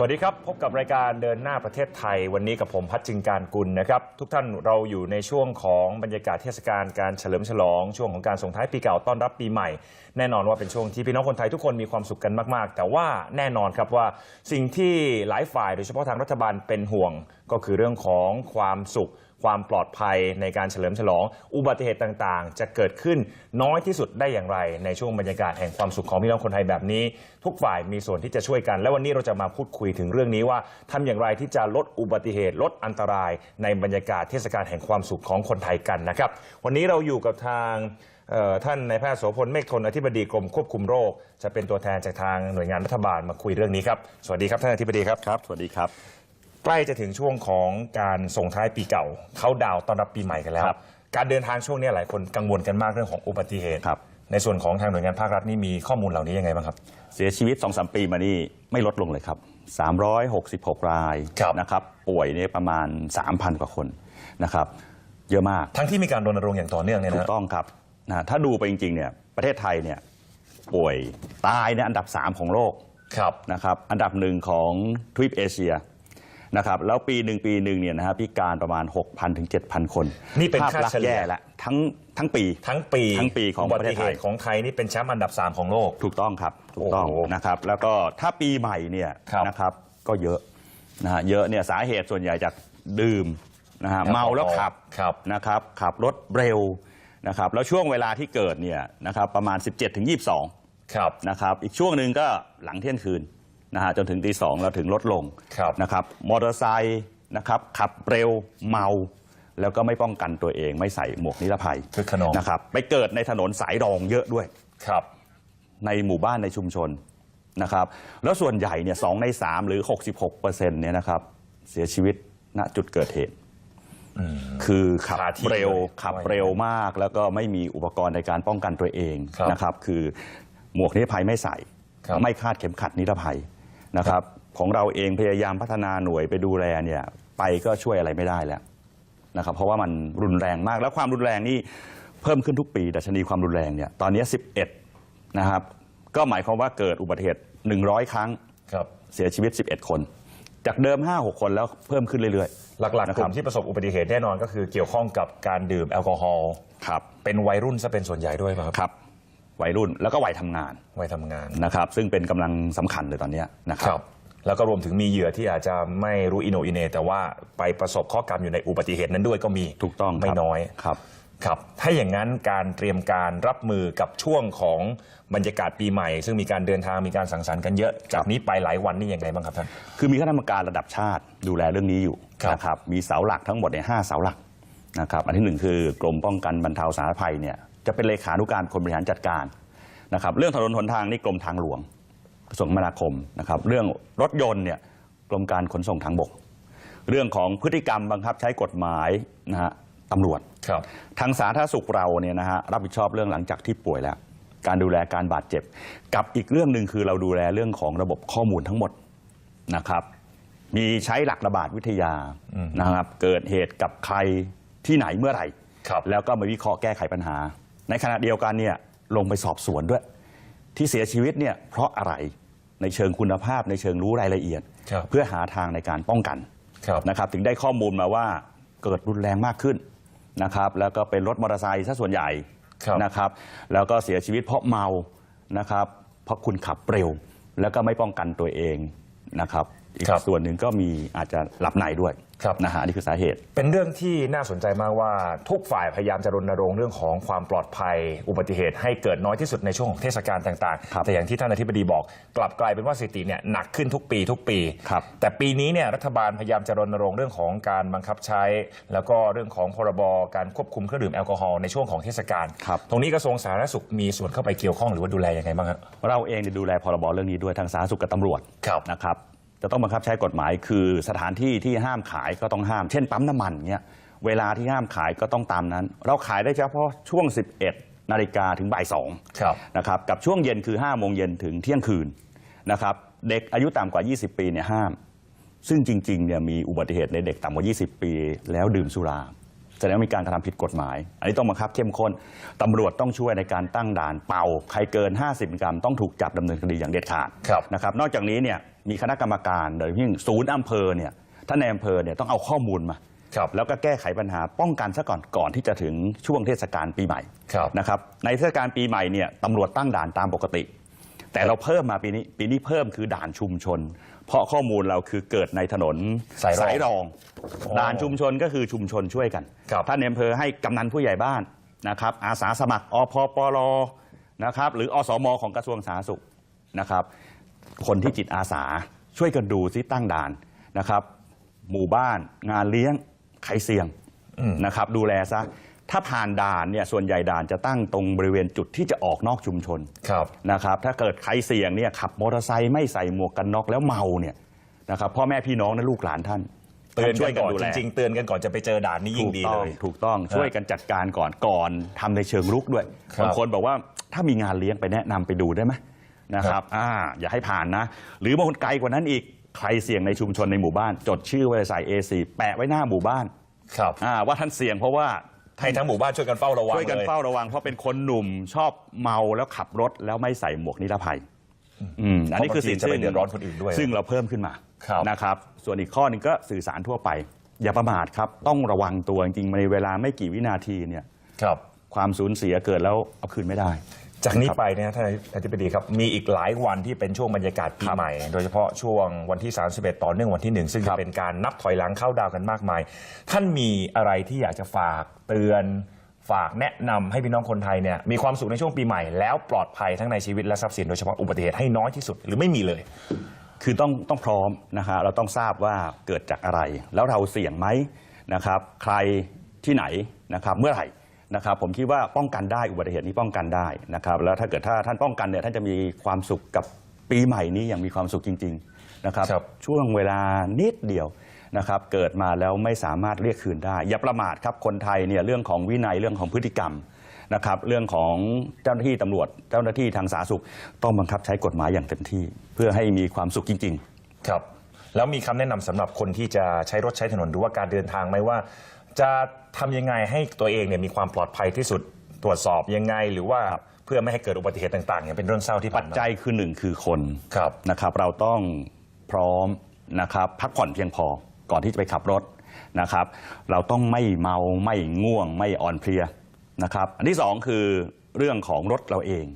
สวัสดีครับ พบกับรายการเดินหน้าประเทศไทย วันนี้กับผมพัชจิงการกุลนะครับ ทุกท่านเราอยู่ในช่วงของบรรยากาศเทศกาลการเฉลิมฉลอง ช่วงของการส่งท้ายปีเก่าต้อนรับปีใหม่ แน่นอนว่าเป็นช่วงที่พี่น้องคนไทยทุกคนมีความสุขกันมาก ๆ แต่ว่าแน่นอนครับว่าสิ่งที่หลายฝ่ายโดยเฉพาะทางรัฐบาลเป็นห่วง ก็คือเรื่องของความสุข ความปลอดภัยในการเฉลิมฉลอง อุบัติเหตุต่างๆ จะเกิดขึ้นน้อยที่สุดได้อย่างไร ในช่วงบรรยากาศแห่งความสุขของพี่น้องคนไทยแบบนี้ ทุกฝ่ายมีส่วนที่จะช่วยกัน และวันนี้เราจะมาพูดคุยถึงเรื่องนี้ว่าทำอย่างไรที่จะลดอุบัติเหตุ ลดอันตราย ในบรรยากาศเทศกาลแห่งความสุขของคนไทยกันนะครับวันนี้เราอยู่กับทางท่านนายแพทย์โสพลเมฆทนอธิบดีกรมควบคุมโรค จะเป็นตัวแทนจากทางหน่วยงานรัฐบาลมาคุยเรื่องนี้ครับ สวัสดีครับท่านอธิบดีครับครับ สวัสดีครับ ใกล้จะถึงช่วงของการส่งท้ายปีเก่า เขาดาวน์ต้อนรับปีใหม่กันแล้ว ครับการเดินทางช่วงนี้หลายคนกังวลกันมากเรื่องของอุบัติเหตุ ครับ ในส่วนของทางหน่วยงานภาครัฐนี่มีข้อมูลเหล่านี้ยังไงบ้างครับ เสียชีวิต2อสปีมานี่ไม่ลดลงเลยครับ 366 รายครับ นะครับ ป่วยเนี่ยประมาณ 3,000 กว่าคนนะครับ เยอะมาก ทั้งที่มีการรณรงค์อย่างต่อเนื่องเนี่ยถูนะกต้องครับนะถ้าดูไปจริงๆเนี่ยประเทศไทยเนี่ยป่วยตายเนี่ยอันดับ 3 ของโลกครับ นะครับ อันดับหนึ่งของทวีปเอเชีย นะครับแล้วปีหนึ่งปีหนึ่งเนี่ยนะฮะพิการประมาณ 6,000ถึง7,000 คนนี่เป็นภาพค่าลักษเฉณ์ลี่ย แย่ละทั้งทั้งปี ทั้งปีทั้งปีของอุบัประเทติศเหไทยตุของไทยนี่เป็นแชมป์อันดับ 3 ของโลก ถูกต้องครับถูกต้องโอ้โหนะครับ แล้วก็ถ้าปีใหม่เนี่ยครับนะครับก็เยอะนะฮะเยอะเนี่ยสาเหตุส่วนใหญ่จากดื่มนะฮะแอลกอฮอล์เมาแล้วขับครับนะครับขับรถเร็วนะครับแล้วช่วงเวลาที่เกิดเนี่ยนะครับประมาณ 17ถึง22 ครับ นะครับอีกช่วงหนึ่งก็หลังเที่ยงคืน นะฮะจนถึงตีสองเราถึงลดลงครับนะครับมอเตอร์ไซค์นะครับขับเร็วเมา แล้วก็ไม่ป้องกันตัวเองไม่ใส่หมวกนิรภัยคึกขนอง นะครับไปเกิดในถนนสายรองเยอะด้วย ครับ ในหมู่บ้านในชุมชนนะครับ แล้วส่วนใหญ่เนี่ยสองใน3หรือ 66เปอร์เซ็นต์เนี่ยนะครับ เสียชีวิตณจุดเกิดเหตุ คือขับคาที่เร็วเลยขับเร็วมาก แล้วก็ไม่มีอุปกรณ์ในการป้องกันตัวเองครับนะครับ คือหมวกนิรภัยไม่ใส่ ครับ ไม่คาดเข็มขัดนิรภัย นะครับ ของเราเองพยายามพัฒนาหน่วยไปดูแลเนี่ยไปก็ช่วยอะไรไม่ได้แล้วนะครับ เพราะว่ามันรุนแรงมากแล้วความรุนแรงนี่เพิ่มขึ้นทุกปีดัชนีความรุนแรงเนี่ยตอนนี้ 11 นะครับ ก็หมายความว่าเกิดอุบัติเหตุ 100 ครั้งครับเสียชีวิต 11 คน จากเดิม 5-6 คนแล้วเพิ่มขึ้นเรื่อยหลักๆนะกครับลุ่มที่ประสบอุบัติเหตุแน่นอนก็คือเกี่ยวข้องกับการดื่มแอลกอฮอล์ๆครับเป็นวัยรุ่นซะเป็นส่วนใหญ่ด้วยป่ะครับครับ วัยรุ่นแล้วก็วัยทำงานวัยทำงาน นะครับ ซึ่งเป็นกำลังสำคัญเลยตอนเนี้ยนะคครัรับ บ แล้วก็รวมถึงมีเหยื่อที่อาจจะไม่รู้อิโหนอิเหนแต่ว่าไปประสบข้อกรรมอยู่ในอุบัติเหตุนั้นด้วยก็มีถูกต้องครับไม่น้อย ครับ ครับ ถ้าอย่างนั้นการเตรียมการรับมือกับช่วงของบรรยากาศปีใหม่ ซึ่งมีการเดินทางมีการสังสรรค์กันเยอะ จากนี้ไปหลายวันนี่ยังไงบ้างครับท่าน คือมีคณะกรรมการระดับชาติดูแลเรื่องนี้อยู่ครับนะครับ มีเสาหลักทั้งหมดในยห้าเสาหลักนะครับ อันที่หนึ่งคือกรมป้องกันบรรเทาสาธารณภัยเนี่ย จะเป็นเลขานุการคนบริหารจัดการนะครับเรื่องถนนหนทางนี่กรมทางหลวงกระทรวงคมนาคมนะครับเรื่องรถยนต์เนี่ยกรมการขนส่งทางบก เรื่องของพฤติกรรมบังคับใช้กฎหมายนะฮะตำรวจครับทางสาธารณสุขเราเนี่ยนะฮะรับผิดชอบเรื่องหลังจากที่ป่วยแล้ว การดูแลการบาดเจ็บ กับอีกเรื่องหนึ่งคือเราดูแลเรื่องของระบบข้อมูลทั้งหมดนะครับ มีใช้หลักระบาดวิทยาอืมนะครับ เกิดเหตุกับใครที่ไหนเมื่อไหร่ครับแล้วก็มาวิเคราะห์แก้ไขปัญหา ในขณะเดียวกันเนี่ยลงไปสอบสวนด้วย ที่เสียชีวิตเนี่ยเพราะอะไรในเชิงคุณภาพในเชิงรู้รายละเอียด ครับเพื่อหาทางในการป้องกันครับนะครับถึงได้ข้อมูลมาว่าเกิดรุนแรงมากขึ้นนะครับแล้วก็เป็นรถมอเตอร์ไซค์ซะส่วนใหญ่ครับ นะครับแล้วก็เสียชีวิตเพราะเมานะครับเพราะคุณขับเร็ว แล้วก็ไม่ป้องกันตัวเองนะครับ อีกครับ ส่วนหนึ่งก็มีอาจจะหลับในด้วยครับ นะฮะอันนี่คือสาเหตุ เป็นเรื่องที่น่าสนใจมากว่าทุกฝ่ายพยายามจะรณรงค์เรื่องของความปลอดภัย อุบัติเหตุให้เกิดน้อยที่สุดในช่วงของเทศกาลต่างครับๆ แต่อย่างที่ท่านอธิบดีบอก กลับกลายเป็นว่าสถิติเนี่ยหนักขึ้นทุกปีทุกปี ครับแต่ปีนี้เนี่ยรัฐบาลพยายามจะรณรงค์เรื่องของการบังคับใช้ แล้วก็เรื่องของพรบการควบคุมเครื่องดื่มแอลกอฮอล์ในช่วงของเทศกาลครับ ตรงนี้กระทรวงสาธารณสุขมีส่วนเข้าไปเกี่ยวข้องหรือว่าดูแลยังไงบ้างครับ เราเองเนี่ยดูแลพรบเรื่องนี้ด้วยทางสาธารณสุขกับตำรวจครับ นะครับ จะต้องบังคับใช้กฎหมาย คือสถานที่ที่ห้ามขายก็ต้องห้าม เช่นปั๊มน้ำมันเนี่ยเวลาที่ห้ามขายก็ต้องตามนั้น เราขายได้เฉพาะช่วง 11 นาฬิกาถึงบ่ายสองครับนะครับกับช่วงเย็นคือ5โมงเย็นถึงเที่ยงคืนนะครับเด็กอายุต่ำกว่า 20 ปีเนี่ยห้าม ซึ่งจริงๆเนี่ยมีอุบัติเหตุในเด็กต่ำกว่า 20 ปี แล้วดื่มสุราแสดงว่ามีการกระทำผิดกฎหมาย อันนี้ต้องบังคับเข้มข้นตำรวจต้องช่วยในการตั้งด่านเป่า ใครเกิน 50 กรัม ต้องถูกจับดำเนินคดีอย่างเด็ดขาดครับนะครับ นอกจากนี้เนี่ย มีคณะกรรมการโดยที่ศูนย์อำเภอเนี่ยท่านในอำเภอเนี่ยต้องเอาข้อมูลมา ครับแล้วก็แก้ไขปัญหาป้องกันซะก่อนก่อนที่จะถึงช่วงเทศกาลปีใหม่ครับ นะครับในเทศกาลปีใหม่เนี่ยตำรวจตั้งด่านตามปกติ แต่เราเพิ่มมาปีนี้ปีนี้เพิ่มคือด่านชุมชน เพราะข้อมูลเราคือเกิดในถนนสายรองรองอ๋อด่านชุมชนก็คือชุมชนช่วยกัน ครับ ท่านในอำเภอให้กำนันผู้ใหญ่บ้านนะครับอาสาสมัครอพปรนะครับหรืออสม ของกระทรวงสาธารณสุขนะครับ คนที่จิตอาสาช่วยกันดูซิตั้งด่านนะครับ หมู่บ้านงานเลี้ยงใครเสี่ยงอืมนะครับ ดูแลซะถ้าผ่านด่านเนี่ยส่วนใหญ่ด่านจะตั้งตรงบริเวณจุดที่จะออกนอกชุมชนครับนะครับ ถ้าเกิดใครเสี่ยงเนี่ยขับมอเตอร์ไซค์ไม่ใส่หมวกกันน็อกแล้วเมาเนี่ยนะครับพ่อแม่พี่น้องและลูกหลานท่านเตือนช่กัวยนกันก่อนดูจแลริงๆเตือนกันก่อนจะไปเจอด่านนี้ยิ่งดีถูกเลต้องยถูกต้องช่วยกันจัดการก่อนก่อนทำในเชิงรุกด้วยครับบางคนบอกว่าถ้ามีงานเลี้ยงไปแนะนำไปดูได้ไหม นะคครัรับบอ่าอย่าให้ผ่านนะ หรือบางคนไกลกว่านั้นอีกใครเสี่ยงในชุมชนในหมู่บ้าน จดชื่อไว้ใส่ A4 แปะไว้หน้าหมู่บ้านครับอ่าว่าท่านเสี่ยงเพราะว่า ให้ทั้งหมู่บ้านช่วยกันเฝ้าระวังช่วยกันลเฝ้าระวังเพราะเป็นคนหนุ่มชอบเมาแล้วขับรถแล้วไม่ใส่หมวกนิรภัยอืมอันนี้คือสิ่งเพราะบางทีจะไปซึ่งเดือดร้อนคนอื่นด้วยซึ่งเราเพิ่มขึ้นมาครับ นะครับ ส่วนอีกข้อหนึงก็สื่อสารทั่วไป อย่าประมาทครับ ต้องระวังตัวจริงๆในเวลาไม่กี่วินาทีเนี่ย ครับ ความสูญเสียเกิดแล้วเอาคืนไม่ได้ จากนี้ครับไปเนี่ยท่านอธิบดีครับ มีอีกหลายวันที่เป็นช่วงบรรยากาศปีครับใหม่ โดยเฉพาะช่วงวันที่ 31 ต่อเนื่องวันที่ 1 ซึ่งคจะรับเป็นการนับถอยหลังเข้าดาวกันมากมาย ท่านมีอะไรที่อยากจะฝากเตือนฝากแนะนำให้พี่น้องคนไทยเนี่ยมีความสุขในช่วงปีใหม่แล้วปลอดภัยทั้งในชีวิตและทรัพย์สินโดยเฉพาะอุบัติเหตุให้น้อยที่สุดหรือไม่มีเลย คือต้องต้องพร้อมนะฮะเราต้องทราบว่าเกิดจากอะไร แล้วเราเสี่ยงไหมนะครับ ใครที่ไหนนะครับเมื่อไหร่ นะครับผมคิดว่าป้องกันได้อุบัติเหตุนี้ป้องกันได้นะครับแล้วถ้าเกิดถ้าท่านป้องกันเนี่ยท่านจะมีความสุขกับปีใหม่นี้อย่างมีความสุขจริงๆนะครับครับ ช่วงเวลานิดเดียวนะครับเกิดมาแล้วไม่สามารถเรียกคืนได้ อย่าประมาทครับคนไทยเนี่ยเรื่องของวินัยเรื่องของพฤติกรรมนะครับเรื่องของเจ้าหน้าที่ตำรวจเจ้าหน้าที่ทางสาธารณสุข ต้องบังคับใช้กฎหมายอย่างเต็มที่ เพื่อให้มีความสุขจริง ๆ ครับ แล้วมีคำแนะนำสำหรับคนที่จะใช้รถใช้ถนนหรือว่าการเดินทางไหมว่า จะทำยังไงให้ตัวเองเนี่ยมีความปลอดภัยที่สุดตรวจสอบยังไง หรือว่าเพื่อไม่ให้เกิดอุบัติเหตุต่างๆเนี่ยเป็นเรื่องเศร้าที่ปัผ่าจนมาจัยคือหนึ่งคือคนครับ นะครับ เราต้องพร้อมนะครับ พักผ่อนเพียงพอก่อนที่จะไปขับรถนะครับ เราต้องไม่เมาไม่ง่วง ไม่อ่อนเพลียนะครับ อันที่สองคือเรื่องของรถเราเอง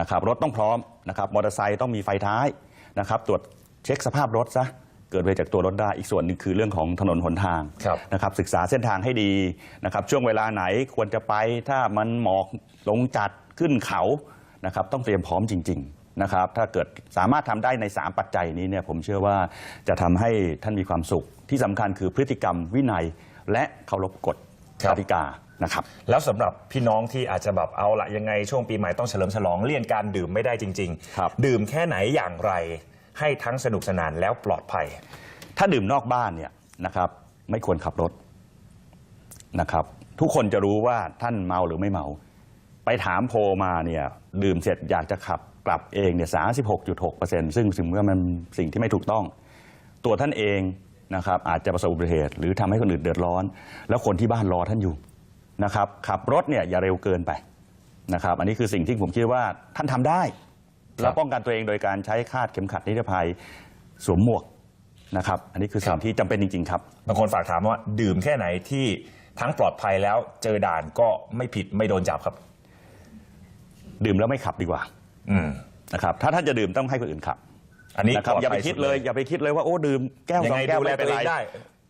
นะครับ รถต้องพร้อมนะครับมอเตอร์ไซค์ต้องมีไฟท้ายนะครับ ตรวจเช็คสภาพรถซะ เกิดไปจากตัวรถได้อีกส่วนหนึ่งคือเรื่องของถนนหนทางครับ นะครับศึกษาเส้นทางให้ดีนะครับช่วงเวลาไหนควรจะไปถ้ามันหมอกลงจัดขึ้นเขานะครับต้องเตรียมพร้อมจริงๆนะครับถ้าเกิดสามารถทำได้ใน 3 ปัจจัยนี้เนี่ยผมเชื่อว่าจะทำให้ท่านมีความสุข ที่สำคัญคือพฤติกรรมวินัยและเคารพกฎครักบ ติกานะครับ แล้วสำหรับพี่น้องที่อาจจะแบบเอาละยังไงช่วงปีใหม่ต้องเฉลิมฉลองเลี่ยงการดื่มไม่ได้จริง ครับดื่มแค่ไหนอย่างไร ให้ทั้งสนุกสนานแล้วปลอดภัย ถ้าดื่มนอกบ้านเนี่ยนะครับ ไม่ควรขับรถนะครับ ทุกคนจะรู้ว่าท่านเมาหรือไม่เมา ไปถามโพลมาเนี่ยดื่มเสร็จอยากจะขับกลับเองเนี่ยสาซึ่งถึงว่ามันสิ่งที่ไม่ถูกต้อง ตัวท่านเองนะครับ อาจจะประสบอุบัติเหตุ หรือทำให้คนอื่นเดือดร้อน แล้วคนที่บ้านรอท่านอยู่นะครับ ขับรถเนี่ยอย่าเร็วเกินไปนะครับ อันนี้คือสิ่งที่ผมคิดว่าท่านทำได้ แล้วป้องกันตัวเองโดยการใช้คาดเข็มขัดนิรภัยสวมหมวกนะครับ อันนี้คือสิ่ครังบที่จำเป็นจริง ๆ ครับ บางคนฝากถามว่าดื่มแค่ไหนที่ทั้งปลอดภัยแล้วเจอด่านก็ไม่ผิดไม่โดนจับครับ ดื่มแล้วไม่ขับดีกว่าอืมนะครับถ้าท่านจะดื่มต้องให้คนอื่นขับ อันนี้นะครับปลอดอย่าไปภัคิดสุเลยอย่าไปคิดเลยว่าโอ้ดื่มแก้วยังสองไงแก้วดูแลไม่เป็นไรตัวเองได้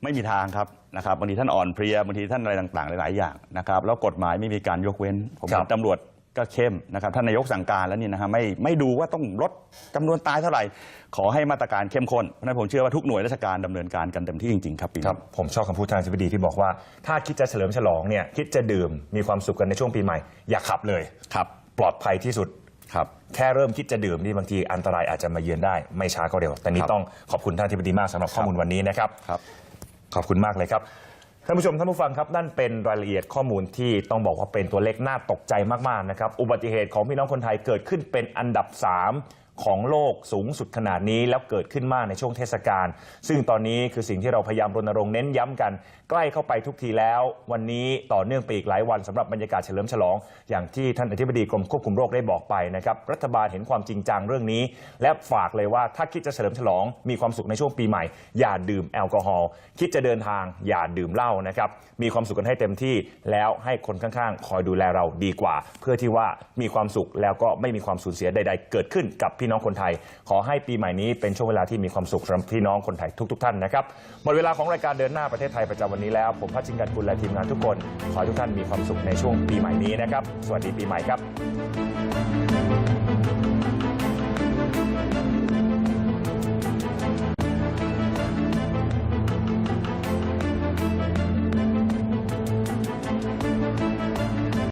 ไม่มีทางครับนะครับบางทีท่านอ่อนเพลียบางทีท่านอะไรต่างๆ หลาย ๆ อย่างนะครับแล้วกฎหมายไม่มีการยกเว้น ผมครัเห็บนตำรวจ ก็เข้มนะครับท่านนายกสั่งการแล้วนี่นะฮะไม่ไม่ดูว่าต้องลดจำนวนตายเท่าไหร่ ขอให้มาตรการเข้มข้นเพราะฉะนั้นผมเชื่อว่าทุกหน่วยราชการดำเนินการกันเต็มที่จริงๆครับปีครันี้บผมชอบคำพูดทางอธิบดีที่บอกว่า ถ้าคิดจะเฉลิมฉลองเนี่ยคิดจะดื่มมีความสุขกันในช่วงปีใหม่ อย่าขับเลยครับ ปลอดภัยที่สุด ครับ แค่เริ่มคิดจะดื่มนี่บางทีอันตรายอาจจะมาเยือนได้ไม่ช้าก็เร็ว แต่นี้ครับต้องขอบคุณท่านอธิบดีมากสำหรับข้อมูลวันนี้นะครับ ครับ ขอบคุณมากเลยครับ ท่านผู้ชมท่านผู้ฟังครับนั่นเป็นรายละเอียดข้อมูลที่ต้องบอกว่าเป็นตัวเลขน่าตกใจมากๆนะครับอุบัติเหตุของพี่น้องคนไทยเกิดขึ้นเป็นอันดับ ของโลกสูงสุดขนาดนี้แล้วเกิดขึ้นมากในช่วงเทศกาลซึ่งตอนนี้คือสิ่งที่เราพยายามรณรงค์เน้นย้ำกัน ใกล้เข้าไปทุกทีแล้ว วันนี้ต่อเนื่องไปอีกหลายวันสำหรับบรรยากาศเฉลิมฉลอง อย่างที่ท่านอธิบดีกรมควบคุมโรคได้บอกไปนะครับรัฐบาลเห็นความจริงจังเรื่องนี้ และฝากเลยว่าถ้าคิดจะเฉลิมฉลองมีความสุขในช่วงปีใหม่ อย่าดื่มแอลกอฮอล์คิดจะเดินทางอย่าดื่มเหล้านะครับมีความสุขกันให้เต็มที่แล้วให้คนข้างๆ คอยดูแลเราดีกว่า เพื่อที่ว่ามีความสุขแล้วก็ไม่มีความสูญเสียใด ๆ เกิดขึ้นกับพี่น้องคนไทย ขอให้ปีใหม่นี้เป็นช่วงเวลาที่มีความสุขสำหรับพี่น้องคนไทยทุก ๆ ท่านนะครับหมดเวลาของรายการเดินหน้าประเทศไทยประจำวันนี้แล้วผมพัชจิงกันกุลและทีมงานทุกคน ขอให้ทุกท่านมีความสุขในช่วงปีใหม่นี้นะครับสวัสดีปีใหม่ครับ